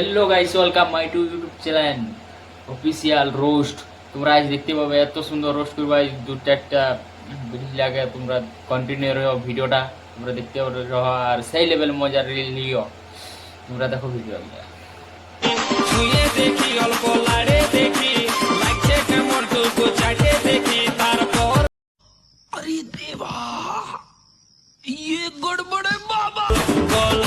Hello guys welcome my to YouTube channel official roast তোমরা আজ দেখতে পাবে এত সুন্দর রোস্ট করবে। আজ দু চারটা ব্রিজ লাগে, তোমরা কন্টিনিউ রহ ভিডিওটা। তোমরা দেখতে রহ আর সেই লেভেল মজা রিল নিও। তোমরা দেখো ভিডিও ছুঁয়ে দেখি, অল্প লাড়ে দেখি, লাগছে কেমন টুকু চাটে দেখি, তারপর আরে দেবা ইয়ে গড়বড়ে বাবা। বল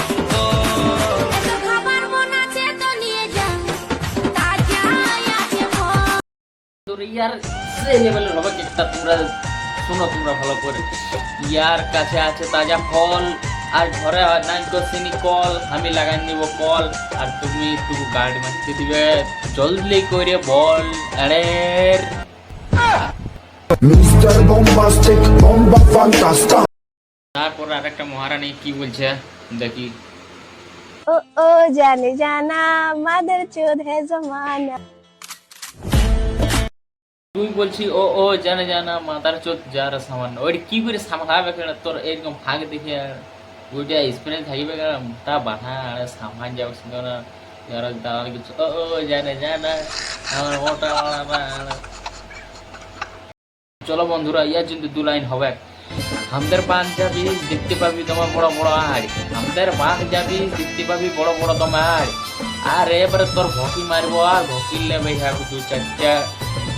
তারপর শোনো তোমরা ভালো করে। ইয়ার কাছে আছে তাজা ফল আর ঘরে নাই কল আমি লাগাই নিব কল আর তুমি গার্ড মারতে দিবে। জলদি করে বল মহারানী কি বলছে? দেখি। ও ও জানে জানা মাদার চোদ হে জমানা। তুই বলছি, ও ও, জানে, জানা মাতার চোখ যার সামান্য। ওই কি করে সামলাবে কেন? তোর এরকম ফাঁক দেখে আর ওইটা এক্সপিরিয়েন্স থাকবে কেন? মোটা বাধা, আর সামান যাবে সঙ্গে না যারা দাঁড়ালে কিছু। ও ও, জানে, জানা, আমার মোটা চলো বন্ধুরা, ইয়ার জন্য দু লাইন হবে। আমাদের পাঞ্জাবি দেখতে পাবি তোমার বড় বড় আড়। আমাদের পাঞ্জাবি দেখতে পাবি বড় বড় তোমার আর, এবারে তোর ভকি মারবো, আর ভকির লেবে যাব দু চারটা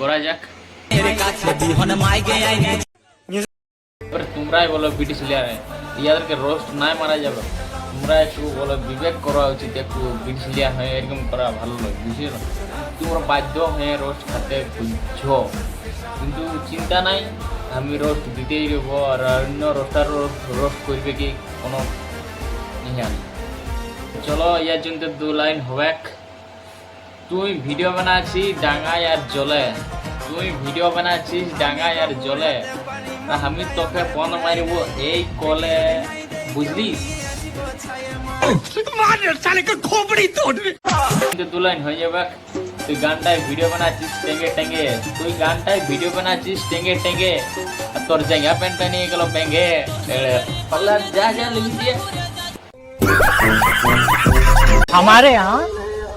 করা যাক। এবারে তোমরাই বলো ব্রিটিশ লিয়ার ইয়াদেরকে রোস্ট নাই মারা যাবে। তোমরা একটু বলো, বিবেক করা উচিত একটু ব্রিটিশ লিয়ার হয়ে এরকম করা ভালো নয় বুঝলি না তোমরা বাধ্য হয়ে রোস্ট খাতে বুঝছ। কিন্তু চিন্তা নাই, আমি রোস্ট দিতেই দেব আর অন্য রোস্টার রোস্ট করবে কি কোনো ইয়ে চলো, ইয়ার জন্য দু লাইন হবে তুই ভিডিও বানাচ্ছিস ডাঙায় আর জলে তুই ভিডিও বানাচ্ছিস ডাঙায় আর জলে আর আমি তোকে ফোন মারিব এই কলে বুঝলিস কিন্তু দু লাইন হয়ে যাবে তুই গানটায় ভিডিও বানাচ্ছিস টেঙ্গে টেঙ্গে তুই গানটায় ভিডিও বানাচ্ছিস টেঙ্গে টেঙ্গে আর তোর জায়গা প্যান্টটা নিয়ে গেল ব্যাঙ্গে পাল্লা যা যা লিখি দিয়ে हमारे यहाँ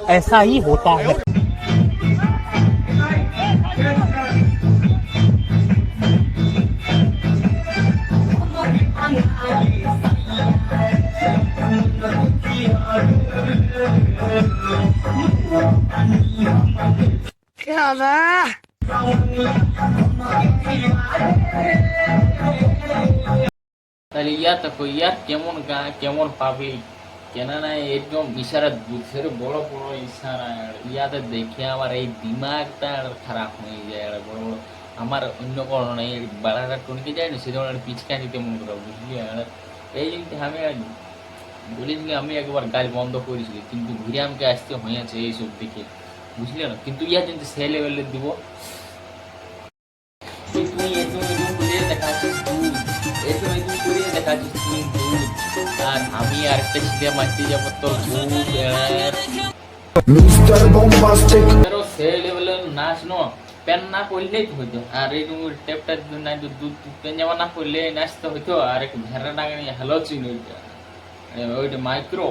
ऐसा ही होता है क्या Lihat, lihat, kemudian kemudian kemudian. Public কেন না একদম ইশারা বুঝের বড় বড় ইশারা ইয়াতে দেখে আমার এই দিমাগটা খারাপ হয়ে যায় আর বড় বড় আমার অন্য কোনো নেই বাড়াটা টনকে যায় না, সেজন্য পিচকা নিতে মন করে বুঝলি? আর এই জিনিস আমি বলেছিলি আমি একবার গাছ বন্ধ করেছিলি, কিন্তু ঘুরে আমাকে আসতে হয়েছে এইসব দেখে, বুঝলি না? কিন্তু ইয়ার যদি সে লেভেলে দিব। একটা ছিটে মারতে যাব তোর দুধ এর Mr. Bombastic, pero সে লেভেলের নাচ ন প্যান না করলেই তো হইতো আর এই টেপটা নাই তো দুধ প্যান জামা না করলে নাচতে হইতো আর এক ভেড়া ডাঙানি হ্যালো চিন ওইটা ওইটা মাইক্রো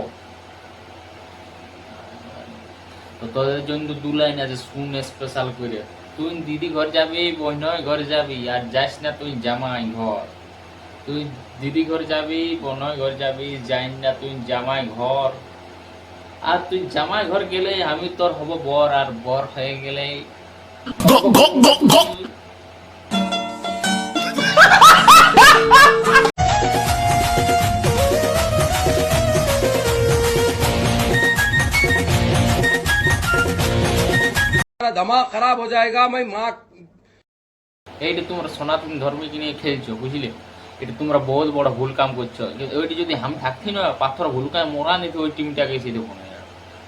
তো তোদের জন্য দু লাইন আছে শুন স্পেশাল করে তুই দিদি ঘর যাবি বহনয় ঘর যাবি আর যাস না তুই জামাই ঘর তুই দিদি ঘর যাবি বনয় ঘর যাবি যাই না তুই জামাই ঘর। আর তুই জামাই ঘর গেলে আমি তোর হব বর আর বর হয়ে গেলে দামাগ খারাপ হয়ে যায়গা মাই মা এইটা তোমার সনাতন ধর্মে কিনে খেলছো বুঝলে? এটা তোমরা বহুত বড় ভুল কাম করছ। ওইটি যদি আমি থাকতি না, পাথর ভুল কাম মোরা নিতে, ওই টিমটাকে এসে দেখো না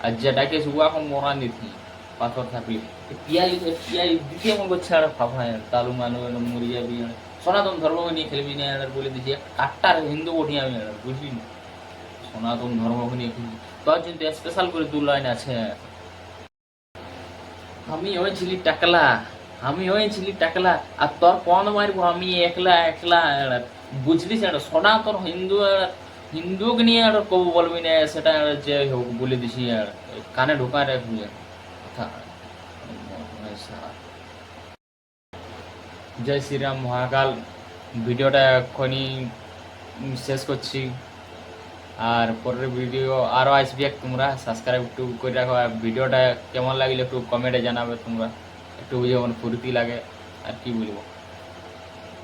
আর যেটাকে শুয়াখন মরা নিতি, পাথর থাকলে। মন করছে আর তালু মরি যাবি সনাতন ধর্ম নিয়ে খেলবি না বলে দিছি। আটটার হিন্দু ওঠি আমি বুঝলি না। সনাতন ধর্ম নিয়ে খেলবি স্পেশাল করে দু লাইন আছে। আমি হয়েছিলি টাকলা, আমি হয়েছিলি টাকলা, আর তোর কোন মারবো, আমি একলা একলা। বুঝলিস এটা সনাতন হিন্দু হিন্দুকে নিয়ে আর কবু বলবি না, সেটা যে হোক বলে দিছি আর, কানে ঢোকা রাখবি কথা। জয় শ্রীরাম মহাকাল। ভিডিওটা এখনই শেষ করছি। আর পরের ভিডিও আরও আসবে, তোমরা সাবস্ক্রাইব একটু করে রাখো। আর ভিডিওটা কেমন লাগলে একটু কমেন্টে জানাবে তোমরা। একটু যেমন ফুর্তি লাগে, আর কি বলব?